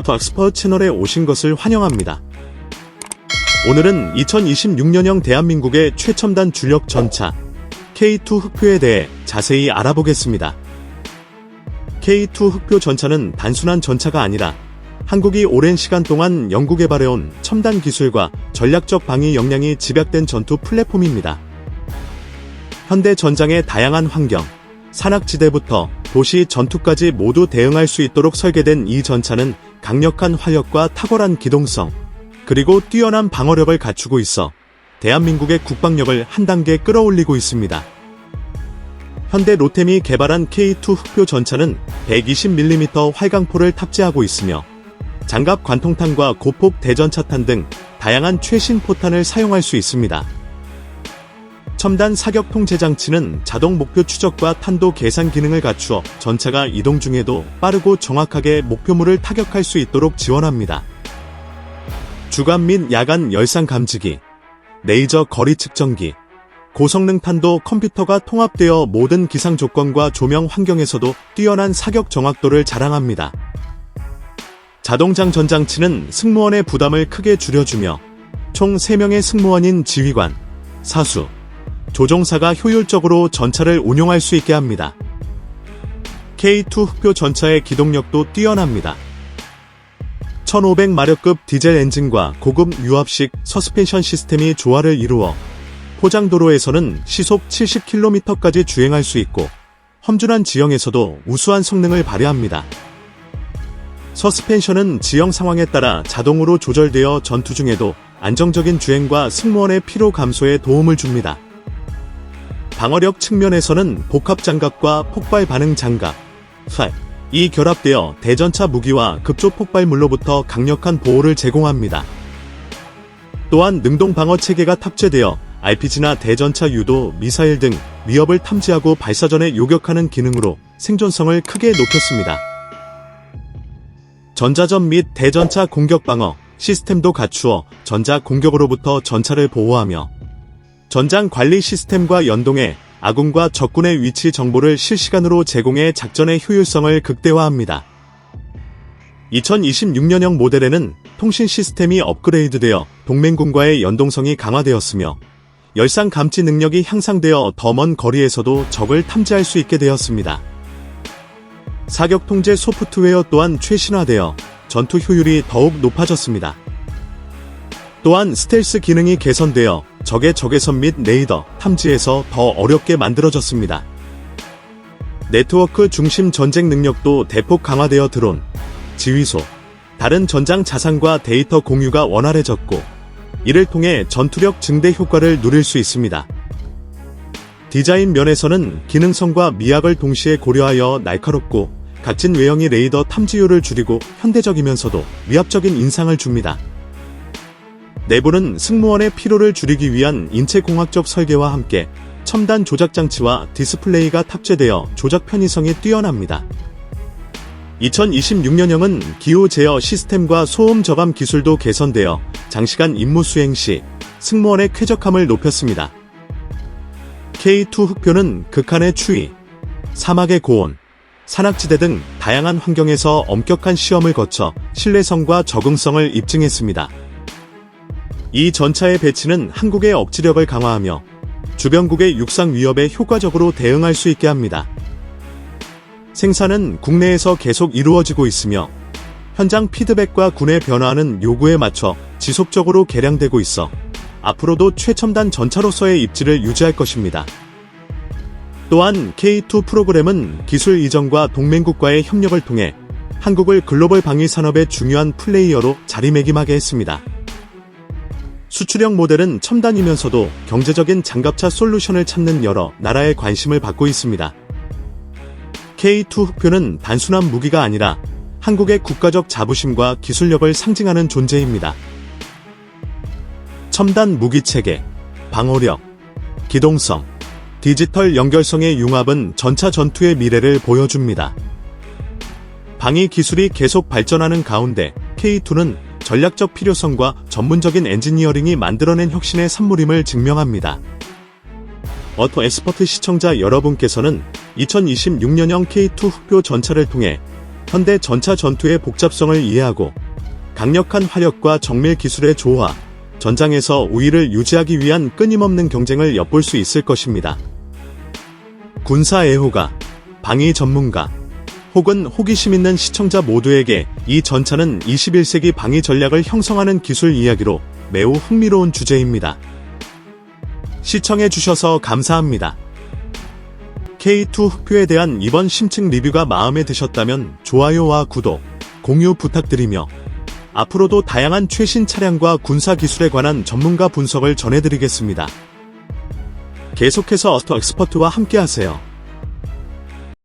아토엑스퍼 채널에 오신 것을 환영합니다. 오늘은 2026년형 대한민국의 최첨단 주력 전차 K2 흑표에 대해 자세히 알아보겠습니다. K2 흑표 전차는 단순한 전차가 아니라 한국이 오랜 시간 동안 연구 개발해온 첨단 기술과 전략적 방위 역량이 집약된 전투 플랫폼입니다. 현대 전장의 다양한 환경, 산악지대부터 도시 전투까지 모두 대응할 수 있도록 설계된 이 전차는 강력한 화력과 탁월한 기동성, 그리고 뛰어난 방어력을 갖추고 있어 대한민국의 국방력을 한 단계 끌어올리고 있습니다. 현대 로템이 개발한 K2 흑표 전차는 120mm 활강포를 탑재하고 있으며 장갑 관통탄과 고폭 대전차탄 등 다양한 최신 포탄을 사용할 수 있습니다. 첨단 사격 통제 장치는 자동 목표 추적과 탄도 계산 기능을 갖추어 전차가 이동 중에도 빠르고 정확하게 목표물을 타격할 수 있도록 지원합니다. 주간 및 야간 열상 감지기, 레이저 거리 측정기, 고성능 탄도 컴퓨터가 통합되어 모든 기상 조건과 조명 환경에서도 뛰어난 사격 정확도를 자랑합니다. 자동장 전장치는 승무원의 부담을 크게 줄여주며 총 3명의 승무원인 지휘관, 사수, 조종사가 효율적으로 전차를 운용할 수 있게 합니다. K2 흑표 전차의 기동력도 뛰어납니다. 1500마력급 디젤 엔진과 고급 유압식 서스펜션 시스템이 조화를 이루어 포장도로에서는 시속 70km까지 주행할 수 있고 험준한 지형에서도 우수한 성능을 발휘합니다. 서스펜션은 지형 상황에 따라 자동으로 조절되어 전투 중에도 안정적인 주행과 승무원의 피로 감소에 도움을 줍니다. 방어력 측면에서는 복합 장갑과 폭발 반응 장갑, 활, 이 결합되어 대전차 무기와 급조 폭발물로부터 강력한 보호를 제공합니다. 또한 능동 방어 체계가 탑재되어 RPG나 대전차 유도, 미사일 등 위협을 탐지하고 발사 전에 요격하는 기능으로 생존성을 크게 높였습니다. 전자전 및 대전차 공격 방어 시스템도 갖추어 전자 공격으로부터 전차를 보호하며 전장 관리 시스템과 연동해 아군과 적군의 위치 정보를 실시간으로 제공해 작전의 효율성을 극대화합니다. 2026년형 모델에는 통신 시스템이 업그레이드되어 동맹군과의 연동성이 강화되었으며 열상 감지 능력이 향상되어 더 먼 거리에서도 적을 탐지할 수 있게 되었습니다. 사격 통제 소프트웨어 또한 최신화되어 전투 효율이 더욱 높아졌습니다. 또한 스텔스 기능이 개선되어 적의 적외선 및 레이더 탐지에서 더 어렵게 만들어졌습니다. 네트워크 중심 전쟁 능력도 대폭 강화되어 드론, 지휘소, 다른 전장 자산과 데이터 공유가 원활해졌고 이를 통해 전투력 증대 효과를 누릴 수 있습니다. 디자인 면에서는 기능성과 미학을 동시에 고려하여 날카롭고 각진 외형이 레이더 탐지율을 줄이고 현대적이면서도 위압적인 인상을 줍니다. 내부는 승무원의 피로를 줄이기 위한 인체공학적 설계와 함께 첨단 조작 장치와 디스플레이가 탑재되어 조작 편의성이 뛰어납니다. 2026년형은 기후 제어 시스템과 소음 저감 기술도 개선되어 장시간 임무 수행 시 승무원의 쾌적함을 높였습니다. K2 흑표는 극한의 추위, 사막의 고온, 산악지대 등 다양한 환경에서 엄격한 시험을 거쳐 신뢰성과 적응성을 입증했습니다. 이 전차의 배치는 한국의 억지력을 강화하며 주변국의 육상 위협에 효과적으로 대응할 수 있게 합니다. 생산은 국내에서 계속 이루어지고 있으며 현장 피드백과 군의 변화하는 요구에 맞춰 지속적으로 개량되고 있어 앞으로도 최첨단 전차로서의 입지를 유지할 것입니다. 또한 K2 프로그램은 기술 이전과 동맹국과의 협력을 통해 한국을 글로벌 방위 산업의 중요한 플레이어로 자리매김하게 했습니다. 수출형 모델은 첨단이면서도 경제적인 장갑차 솔루션을 찾는 여러 나라의 관심을 받고 있습니다. K2 흑표는 단순한 무기가 아니라 한국의 국가적 자부심과 기술력을 상징하는 존재입니다. 첨단 무기 체계, 방어력, 기동성, 디지털 연결성의 융합은 전차 전투의 미래를 보여줍니다. 방위 기술이 계속 발전하는 가운데 K2는 전략적 필요성과 전문적인 엔지니어링이 만들어낸 혁신의 산물임을 증명합니다. 어토 에스퍼트 시청자 여러분께서는 2026년형 K2 흑표 전차를 통해 현대 전차 전투의 복잡성을 이해하고 강력한 화력과 정밀 기술의 조화, 전장에서 우위를 유지하기 위한 끊임없는 경쟁을 엿볼 수 있을 것입니다. 군사 애호가, 방위 전문가, 혹은 호기심 있는 시청자 모두에게 이 전차는 21세기 방위 전략을 형성하는 기술 이야기로 매우 흥미로운 주제입니다. 시청해 주셔서 감사합니다. K2 흑표에 대한 이번 심층 리뷰가 마음에 드셨다면 좋아요와 구독, 공유 부탁드리며 앞으로도 다양한 최신 차량과 군사 기술에 관한 전문가 분석을 전해드리겠습니다. 계속해서 어스터 엑스퍼트와 함께하세요.